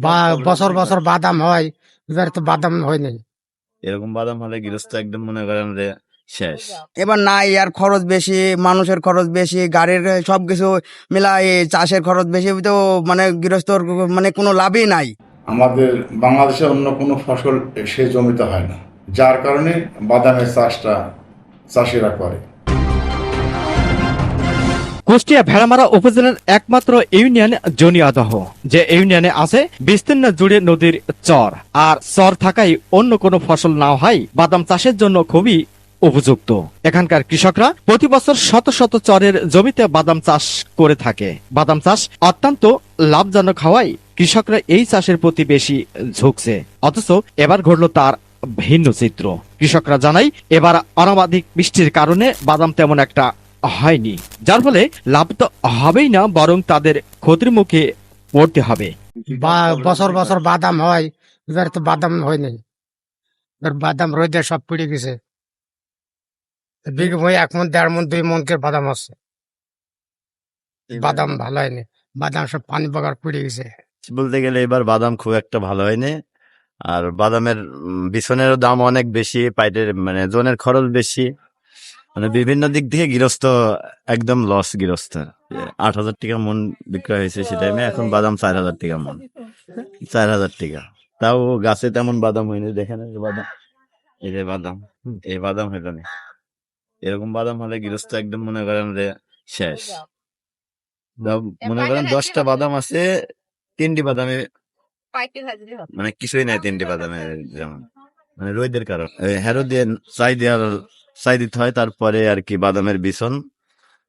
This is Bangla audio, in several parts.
বা- বছর বছর বাদাম হয় এবার তো বাদাম হয়নি এরকম বাদাম হলে গৃহস্থ একদম মনে করেন যে শেষ। এবার নাই আর খরচ বেশি মানুষের খরচ বেশি গাড়ির সবকিছু মিলাই চাষের খরচ বেশি তো মানে গৃহস্থর মানে কোনো লাভই নাই। আমাদের বাংলাদেশে অন্য কোনো ফসল সে জমিতে হয় না যার কারণে বাদামের চাষটা চাষিরা করে। কুষ্টিয়া ভেড়ামারা উপজেলার একমাত্র ইউনিয়ন জনিয়াদহ, যে ইউনিয়নে আছে বিস্তীর্ণ জুড়ে নদীর চর, আর চর থাকায় অন্য কোনো ফসল না হয়, বাদাম চাষের জন্য খুবই উপযুক্ত। এখানকার কৃষকরা প্রতি বছর শত শত চরের জমিতে বাদাম চাষ করে থাকে। বাদাম চাষ অত্যন্ত লাভজনক হওয়ায় কৃষকরা এই চাষের প্রতি বেশি ঝুঁকছে। অথচ এবার ঘটল তার ভিন্ন চিত্র। কৃষকরা জানাই এবার অনাবাধিক বৃষ্টির কারণে বাদাম তেমন একটা হয়নি। যার ফলে লাভ তো হবেই না বরং তাদের ক্ষতির মুখে পড়তে হবে। বা- বছর বছর বাদাম হয় এবার তো বাদাম হয়নি এবার বাদাম রোদে সব পুড়ে গেছে। বিঘ এক মন দেড় মন দুই মন করে বাদাম আছে বাদাম ভালো হয়নি। বাদাম সব পানি বাগার পুড়ে গেছে। বলতে গেলে এবার বাদাম খুব একটা ভালো হয়নি। আর বাদামের বিছনেরও দাম অনেক বেশি পাইটের মানে জনের খরচ বেশি। মানে বিভিন্ন দিক থেকে গৃহস্থ একদম লস গৃহস্থ। আট হাজার টাকা মন বিক্রয় হয়েছে সে টাইমে এখন বাদাম চার হাজার টাকা মন। চার হাজার টাকা। তাও গাছে তেমন বাদাম হয়নি দেখেন বাদাম। এই যে বাদাম এই বাদাম হইল না। এরকম বাদাম হলে গৃহস্থ একদম মনে করেন যে শেষ। মনে করেন দশটা বাদাম আছে তিনটি বাদামে মানে কিছুই নাই তিনটি বাদামে যেমন। মানে রোদের কারণ হেরো দিয়ে চাই দেওয়ার চাই দিতে হয় তারপরে আর কি বাদামের বিছন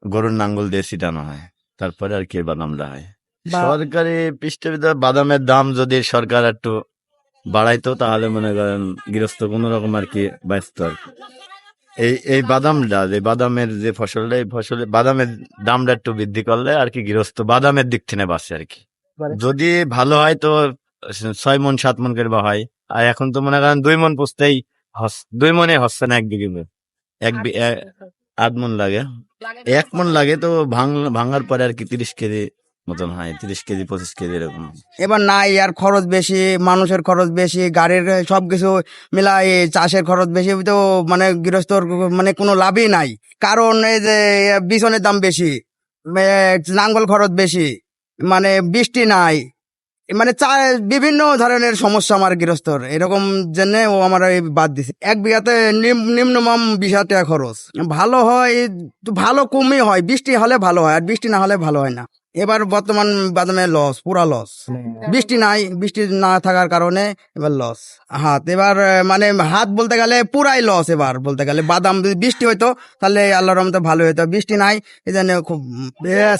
গরুর নাঙ্গল দিয়ে ছিটানো হয়। তারপরে আর কি বাদামটা হয়। সরকারি পৃষ্ঠপোষক বাদামের দাম যদি সরকার একটু বাড়াইতো তাহলে মনে করেন গৃহস্থ কোন রকম আর কি ব্যস্ত। আর কি। এই এই বাদামটা যে বাদামের যে ফসলটা এই ফসলে বাদামের দামটা একটু বৃদ্ধি করলে আর কি গৃহস্থ বাদামের দিক থেকে বাঁচে আর কি। যদি ভালো হয় তো ছয় মন সাত মন করে বা হয়। আর এখন তো মনে করেন দুই মন পুষতেই হস- দুই মনে হচ্ছে না এক বিঘে এক আধ মন লাগে। এক মন লাগে তো ভাঙ ভাঙার পরে আর কি তিরিশ কেজি মতন হয়, তিরিশ কেজি, পঁচিশ কেজি এরকম এবার নাই আর খরচ বেশি, মানুষের খরচ বেশি, গাড়ির সবকিছু মিলাই চাষের খরচ বেশি তো মানে গৃহস্থর মানে কোনো লাভই নাই। কারণ এই যে বিছনের দাম বেশি নাঙ্গল খরচ বেশি মানে বৃষ্টি নাই। মানে চা, বিভিন্ন ধরনের সমস্যা আমার গৃহস্থর। এরকম জন্য ও আমার বাদ দিছে। এক বিঘাতে নিম- নিম্নমাম বিশ হাজার টাকা খরচ। ভালো হয়, ভালো কমই হয়, বৃষ্টি হলে ভালো হয়, আর বৃষ্টি না হলে ভালো হয় না। এবার বর্তমান বাদামে লস, পুরা লস। বৃষ্টি নাই, বৃষ্টি না থাকার কারণে এবার লস। হাত, এবার মানে হাত বলতে গেলে পুরাই লস এবার। বলতে গেলে বাদাম যদি বৃষ্টি হইতো, তাহলে আল্লাহ রহমতে ভালো হইতো। বৃষ্টি নাই এই জন্য খুব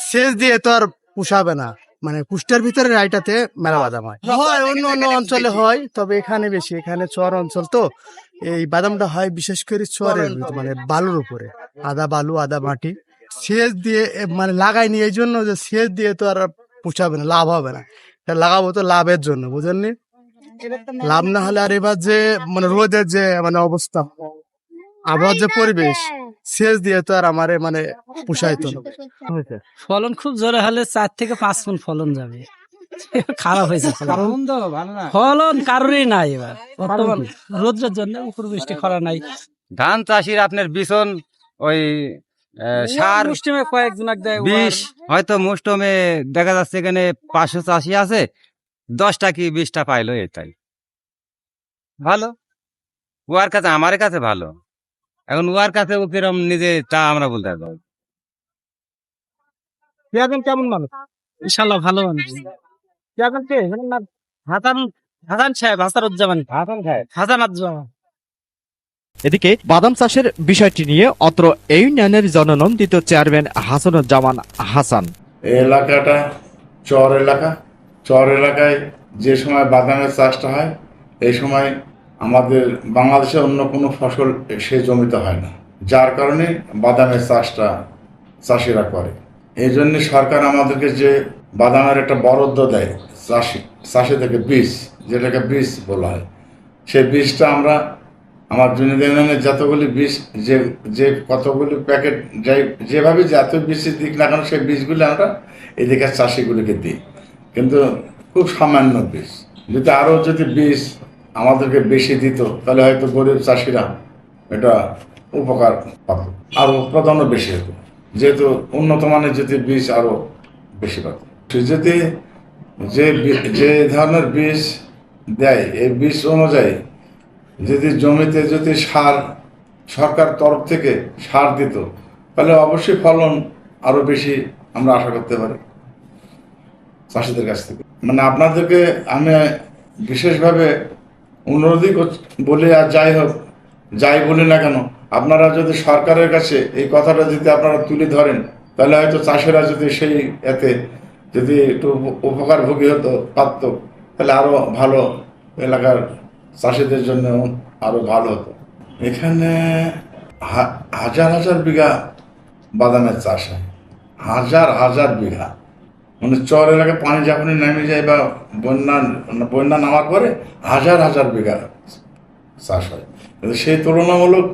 শেষ দিয়ে তো আর পুষাবে না। মানে কুষ্টার ভিতরে রাইটাতে মেলা বাদাম হয়। হয় অন্য অন্য অঞ্চলে হয় তবে এখানে বেশি এখানে চর অঞ্চল তো। এই বাদামটা হয় বিশেষ করে চরের মানে বালুর উপরে আদা বালু আদা মাটি। সেচ দিয়ে মানে লাগাইনি এই জন্য যে সেচ দিয়ে তো আর পুষাবে না লাভ হবে না। এটা লাগাবো তো লাভের জন্য বুঝেননি লাভ না হলে আর এবার যে মানে রোদের যে মানে অবস্থা আবহাওয়ার যে পরিবেশ সেচ দিয়ে তো আর আমারে মানে পুষাইতো না। ফলন খুব জোরে হলে চার থেকে পাঁচ মন ফলন যাবে। খারাপ হয়েছে ফলন। কারোরই নাই এবার। বর্তমান রোদ্রের জন্য উপর বৃষ্টি খরা নাই। ধান চাষির আপনার বিছন ওই সার মুষ্টিমে কয়েকজন বিষ হয়তো মুষ্টমে দেখা যাচ্ছে এখানে পাঁচশো চাষি আছে দশটা কি বিশটা পাইলো এটাই। ভালো? উয়ার কাছে আমার কাছে ভালো। এখন উয়ার কাছে ও কিরম নিজে তা আমরা বলতে পারব। না। কেমন মানুষ ইনশাল্লাহ ভালো মানুষ পেঁয়াজের কে? হাসান হাসান সাহেব হাসানুজ্জামান। হাসানুজ্জামান এদিকে বাদাম চাষের বিষয়টি নিয়ে অত্র এই ইউনিয়নের জননন্দিত চেয়ারম্যান হাসানুজ্জামান হাসান। এলাকাটা চর এলাকা। চর এলাকায় যে সময় বাদামের চাষটা হয় এই সময় আমাদের বাংলাদেশে অন্য কোনো ফসল সে জমিতে হয় না। যার কারণে বাদামের চাষটা চাষিরা করে। এই জন্য সরকার আমাদেরকে যে বাদামের একটা বরাদ্দ দেয় চাষি চাষি থেকে বীজ, যেটাকে বীজ বলা হয়, সেই বীজটা আমরা আমার জুনিয়র যতগুলি বীজ, যে যে কতগুলি প্যাকেট যাই যেভাবে যত বীজের দিক না কেন, সেই বীজগুলি আমরা এদিকে চাষিগুলিকে দিই। কিন্তু খুব সামান্য বীজ। যদি আরও যদি বীজ আমাদেরকে বেশি দিত, তাহলে হয়তো গরিব চাষিরা এটা উপকার পাত। আরও উৎপাদনও বেশি হতো। যেহেতু উন্নত মানের যদি বীজ আরও বেশি পাত। যদি যে যে ধরনের বীজ দেয়, এই বীজ অনুযায়ী যদি জমিতে যদি সার, সরকার তরফ থেকে সার দিত, তাহলে অবশ্যই ফলন আরও বেশি আমরা আশা করতে পারি চাষিদের কাছ থেকে। মানে আপনাদেরকে আমি বিশেষভাবে অনুরোধই বলি আর যাই হোক, যাই বলি না কেন, আপনারা যদি সরকারের কাছে এই কথাটা যদি আপনারা তুলে ধরেন, তাহলে হয়তো চাষিরা যদি সেই এতে যদি একটু উপ- উপকারভোগী হতো, পারত, তাহলে আরও ভালো এলাকার চাষিদের জন্য আরও ভালো হতো। এখানে হাজার হাজার বিঘা বাদামের চাষ হয়। হাজার হাজার বিঘা। মানে চর এলাকায় পানি যখনই নেমে যায় বা বন্যা বন্যা নামার পরে হাজার হাজার বিঘা চাষ হয়। সেই তুলনামূলক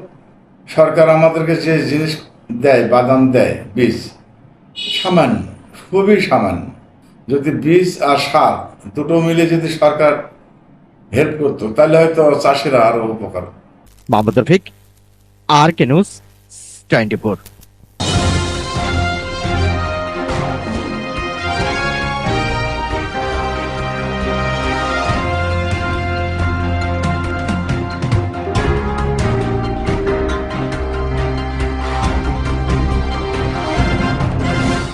সরকার আমাদেরকে যে জিনিস দেয়, বাদাম দেয়, বীজ, সামান্য, খুবই সামান্য। যদি বীজ আর সার দুটো মিলে যদি সরকার হেল্প করতো, তাহলে হয়তো চাষিরা আরও উপকার। Mohammad Rafiq R K news twenty